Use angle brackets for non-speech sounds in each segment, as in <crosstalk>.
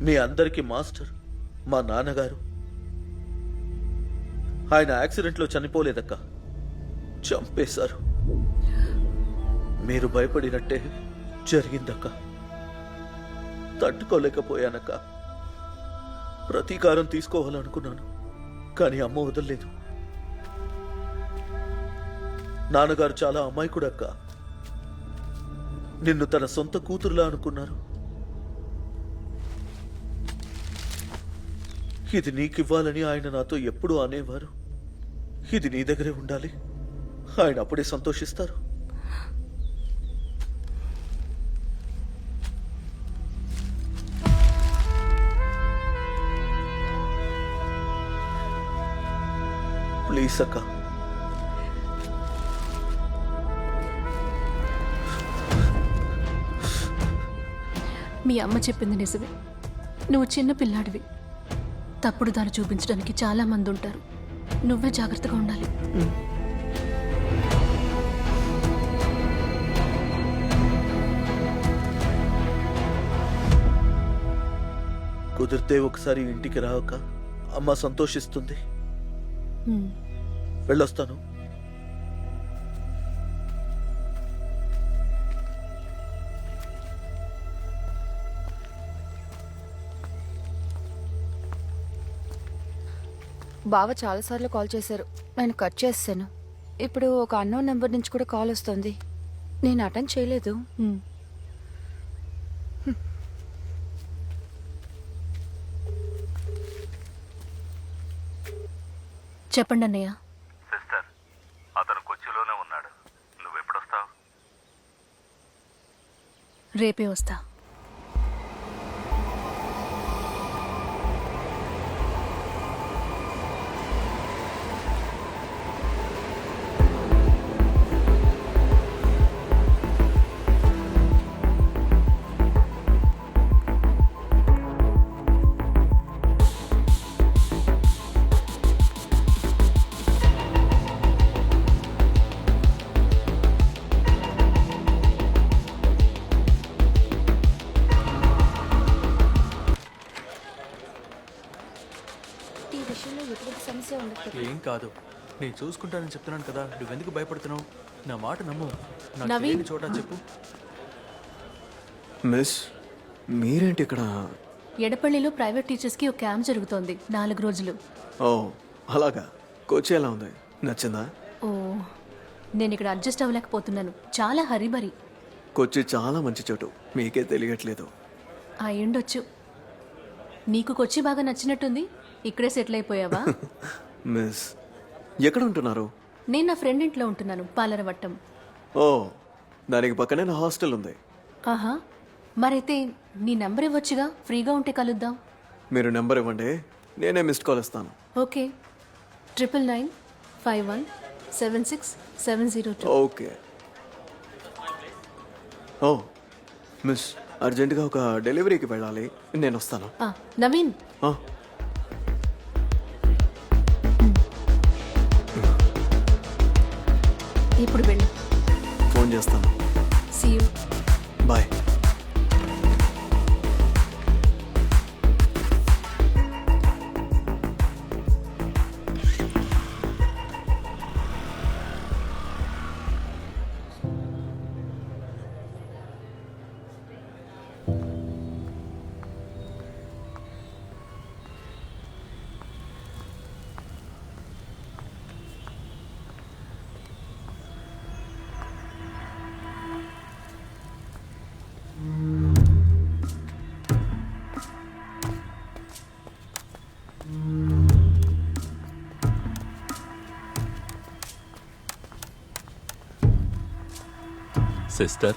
మీ అందరికీ మాస్టర్ మా నాన్నగారు. ఆయన యాక్సిడెంట్లో చనిపోలేదక్క. చంపేశారు. మీరు భయపడినట్టే జరిగిందక్క. తట్టుకోలేకపోయానక్క. ప్రతీకారం తీసుకోవాలనుకున్నాను కానీ అమ్మ వదలలేదు. నాన్నగారు చాలా అమాయకుడక్క. నిన్ను తన సొంత కూతురులా అనుకున్నారు. ఇది నీకివ్వాలని ఆయన నాతో ఎప్పుడూ అనేవారు. ఇది నీ దగ్గరే ఉండాలి. ఆయన అప్పుడే సంతోషిస్తారు. ప్లీజ్ అక్క. మీ అమ్మ చెప్పింది నిజమే. నువ్వు చిన్న పిల్లాడివి. తప్పుడు దారి చూపించడానికి చాలా మంది ఉంటారు. నువ్వే జాగ్రత్తగా ఉండాలి. కుదిరితే ఒకసారి ఇంటికి రావక. అమ్మ సంతోషిస్తుంది. వెళ్ళొస్తాను. బావ చాలాసార్లు కాల్ చేశారు. నేను కట్ చేస్తాను. ఇప్పుడు ఒక అన్నోన్ నెంబర్ నుంచి కూడా కాల్ వస్తుంది. నేను అటెండ్ చేయలేదు. చెప్పండి అన్నయ్య. సిస్టర్ అతను కొచ్చిలోనే ఉన్నాడు. రేపే వస్తా. కాదు. నేను చూసుకుంటానని చెప్తున్నాను కదా. నువ్వెందుకు భయపడుతున్నావు? నా మాట నమ్ము. నాకు నవీన్. తెలియని చోట చెప్పు. మిస్ మీరేంటి ఇక్కడ? ఎడపల్లిలో ప్రైవేట్ టీచర్స్కి ఒక క్యాంప్ జరుగుతోంది. నాలుగు రోజులు. ఓ అలాగా. కోచి ఎలా ఉంది? నచ్చిందా? ఓ నేను ఇక్కడ అడ్జస్ట్ అవ్వలేకపోతున్నాను. చాలా హరిబరి. కొచ్చి చాలా మంచి చోటు. మీకే తెలియట్లేదు. అయ్యుండొచ్చు నీకు కొచ్చి బాగా నచ్చినట్టుంది? ఇక్కడే సెటిల్ అయిపోయావా? <laughs> మిస్ ఎక్కడ ఉంటున్నారు నేను నా ఫ్రెండ్ ఇంట్లో ఉంటున్నాను పాలరవట్టం. ఓ దానికి పక్కనే నా హాస్టల్ ఉంది. ఆహా మరైతే నీ నంబర్ ఇవ్వచ్చుగా? ఫ్రీగా ఉంటే కలుద్దాం. మీరు నెంబర్ ఇవ్వండి నేనే మిస్డ్ కాల్ ఇస్తాను. Okay. Triple nine five one seven six seven zero two. Okay. ఓ మిస్ అర్జెంటుగా ఒక డెలివరీకి వెళ్ళాలి. నేను వస్తాను. నవీన్. ఇప్పుడు వెళ్ళు ఫోన్ చేస్తాను. See you bye. సిస్టర్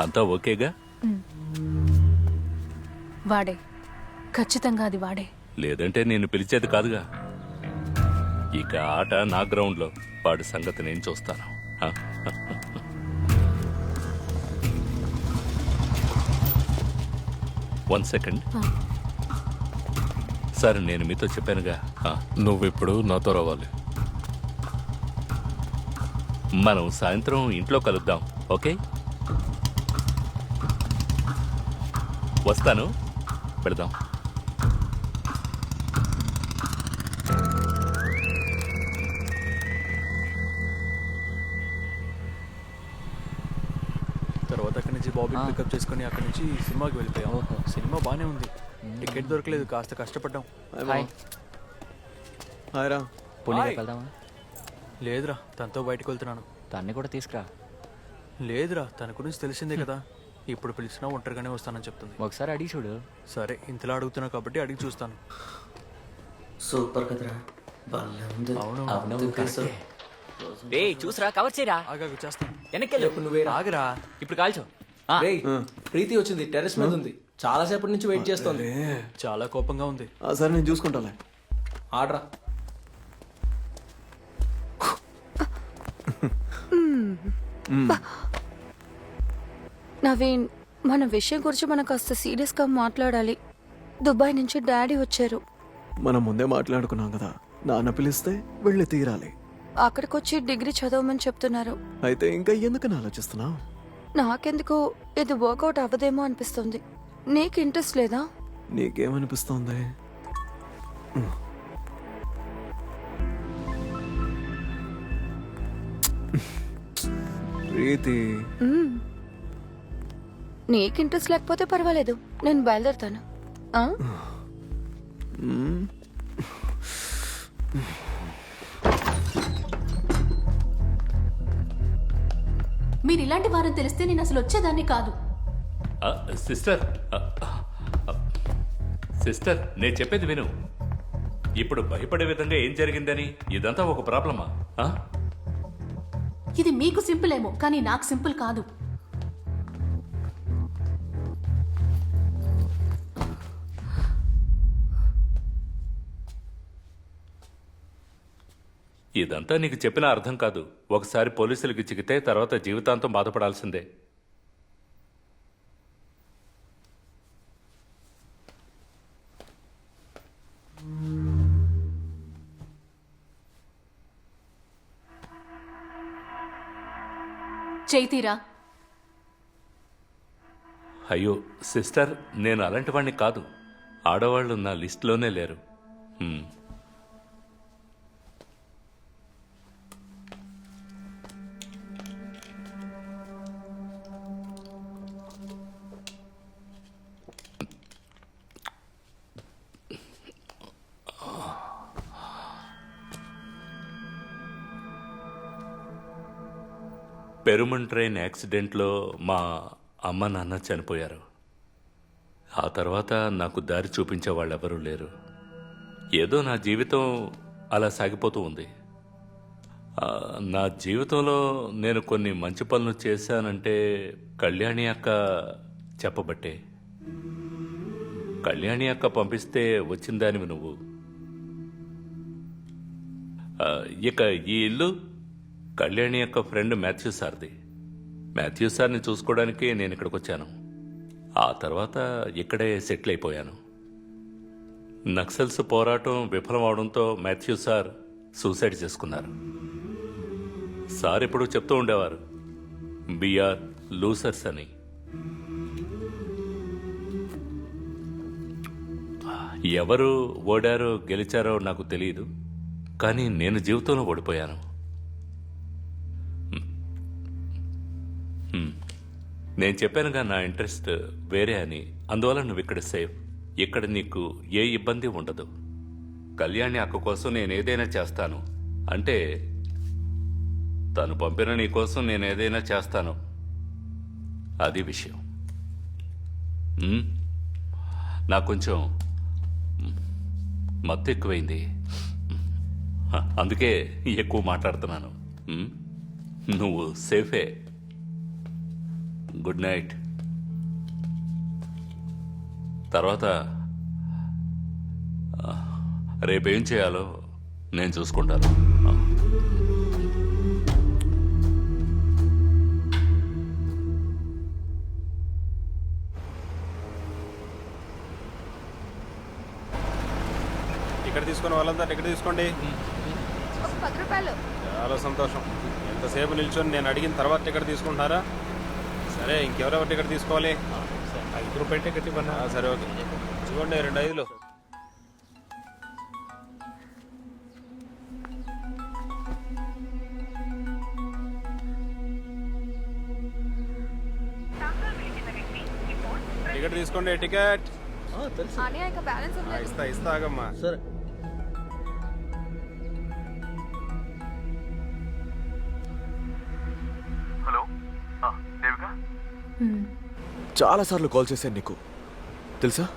అంతా ఓకేగా? వాడే. ఖచ్చితంగా అది వాడే. లేదంటే నేను పిలిచేది కాదుగా. ఇక ఆట నా గ్రౌండ్లో. వాడి సంగతి నేను చూస్తాను? One second. సార్ నేను మీతో చెప్పానుగా. నువ్విప్పుడు నాతో రావాలి. మనం సాయంత్రం ఇంట్లో కలుద్దాం ఓకే? వస్తాను. పెడదాం. తర్వాత అక్కడి నుంచి బాబీ పికప్ చేసుకుని అక్కడి నుంచి సినిమాకి వెళ్ళిపోయాం. సినిమా బాగానే ఉంది. టికెట్ దొరకలేదు కాస్త కష్టపడ్డాం. Hi hi. రా. వెళ్దామా? లేదురా తనతో బయటకు వెళ్తున్నాను. దాన్ని కూడా తీసుకురా. లేదురా తన గురించి తెలిసిందే కదా. ఇప్పుడు పిలిచినా ఒంటరిగానే వస్తానని చెప్తుంది. ఒకసారి అడిగి చూడు. సరే ఇంతలా అడుగుతున్నా కాబట్టి అడిగి చూస్తాను. సూపర్ కదరా. రే చూసరా కవర్ చేయరా? చేస్తాను. వెనక్కి ఆగరా. ఇప్పుడు కాల్చు. రేయ్ ప్రీతి వచ్చింది టెర్రస్ మీద ఉంది. చాలా సేపటి నుంచి వెయిట్ చేస్తోంది. చాలా కోపంగా ఉంది. ఆ, సరే నేను చూసుకుంటాలే. ఆడరా. నవీన్ మన విషయం గురించి మనం కాస్త సీరియస్గా మాట్లాడాలి. దుబాయ్ నుంచి డాడీ వచ్చారు. మనం ముందే మాట్లాడుకున్నాం కదా. నాన్న పిలిస్తే వెళ్ళి తీరాలి. అక్కడికి వచ్చి డిగ్రీ చదవమని చెప్తున్నారు. అయితే ఇంకా ఎందుకని ఆలోచిస్తున్నావు? నాకెందుకు ఇది వర్కౌట్ అవ్వదేమో అనిపిస్తుంది. నీకు ఇంట్రెస్ట్ లేదా? నీకేమనిపిస్తోంది? ప్రీతి. నీకు ఇంట్రెస్ట్ లేకపోతే పర్వాలేదు. నేను బయలుదేరుతాను. ఆ? మీరు ఇలాంటి వారని తెలిస్తే నేను అసలు వచ్చేదాన్ని కాదు. సిస్టర్ సిస్టర్ నేను చెప్పేది విను. ఇప్పుడు భయపడే విధంగా ఏం జరిగిందని? ఇదంతా ఒక ప్రాబ్లమా? ఇది మీకు సింపుల్ ఏమో కానీ నాకు సింపుల్ కాదు. ఇదంతా నీకు చెప్పిన అర్థం కాదు. ఒకసారి పోలీసులకి చిక్కితే తర్వాత జీవితాంతం బాధపడాల్సిందే. చేయితీరా అయ్యో సిస్టర్ నేను అలాంటి వాడిని కాదు. ఆడవాళ్ళు నా లిస్ట్లోనే లేరు. పెరుమన్ ట్రైన్ యాక్సిడెంట్లో మా అమ్మ నాన్న చనిపోయారు. ఆ తర్వాత నాకు దారి చూపించే వాళ్ళెవరూ లేరు. ఏదో నా జీవితం అలా సాగిపోతూ ఉంది. నా జీవితంలో నేను కొన్ని మంచి పనులు చేశానంటే కళ్యాణి అక్క చెప్పబట్టే. కళ్యాణి అక్క పంపిస్తే వచ్చిందానివి నువ్వు. ఇక ఈ ఇల్లు కళ్యాణి యొక్క ఫ్రెండ్ మాథ్యూ సార్ది. మాథ్యూ సార్ని చూసుకోవడానికి నేను ఇక్కడికి వచ్చాను ఆ తర్వాత ఇక్కడే సెటిల్ అయిపోయాను. నక్సల్స్ పోరాటం విఫలం అవడంతో మాథ్యూ సార్ సూసైడ్ చేసుకున్నారు. సార్ ఎప్పుడు చెప్తూ ఉండేవారు బిఆర్ లూసర్స్ అని. ఎవరు ఓడారో గెలిచారో నాకు తెలియదు కానీ నేను జీవితంలో ఓడిపోయాను. Hmm. నేను చెప్పానుగా నా ఇంట్రెస్ట్ వేరే అని అందువల్ల నువ్వు ఇక్కడ సేఫ్ ఇక్కడ నీకు ఏ ఇబ్బంది ఉండదు. కళ్యాణి అక్క కోసం నేను ఏదైనా చేస్తాను. అంటే తను పంపిన నీ కోసం నేను ఏదైనా చేస్తాను. అది విషయం. Hmm? నాకు కొంచెం hmm, మత్తు ఎక్కువైంది. అందుకే ఎక్కువ మాట్లాడుతున్నాను. నువ్వు సేఫే గుడ్ నైట్. తర్వాత రేపేం చేయాలో నేను చూసుకుంటాను. టికెట్ తీసుకున్న వాళ్ళంతా టికెట్ తీసుకోండి. ఒక పది రూపాయలు. చాలా సంతోషం. ఎంతసేపు నిల్చొని నేను అడిగిన తర్వాత టికెట్ తీసుకుంటున్నారా సరే ఇంకెవరెవరు టికెట్ తీసుకోవాలి. ఐదు రూపాయలు టికెట్ ఇవ్వన్నా సరే ఓకే. ఇదిగోండి రెండు ఐదులు. టికెట్ తీసుకోండి టికెట్ ఆ, తెలుసు. ఆ, ఇస్తా ఇస్తా ఆగమ్మా. సరే. చాలాసార్లు కాల్ చేశాను నీకు. తెలుసా?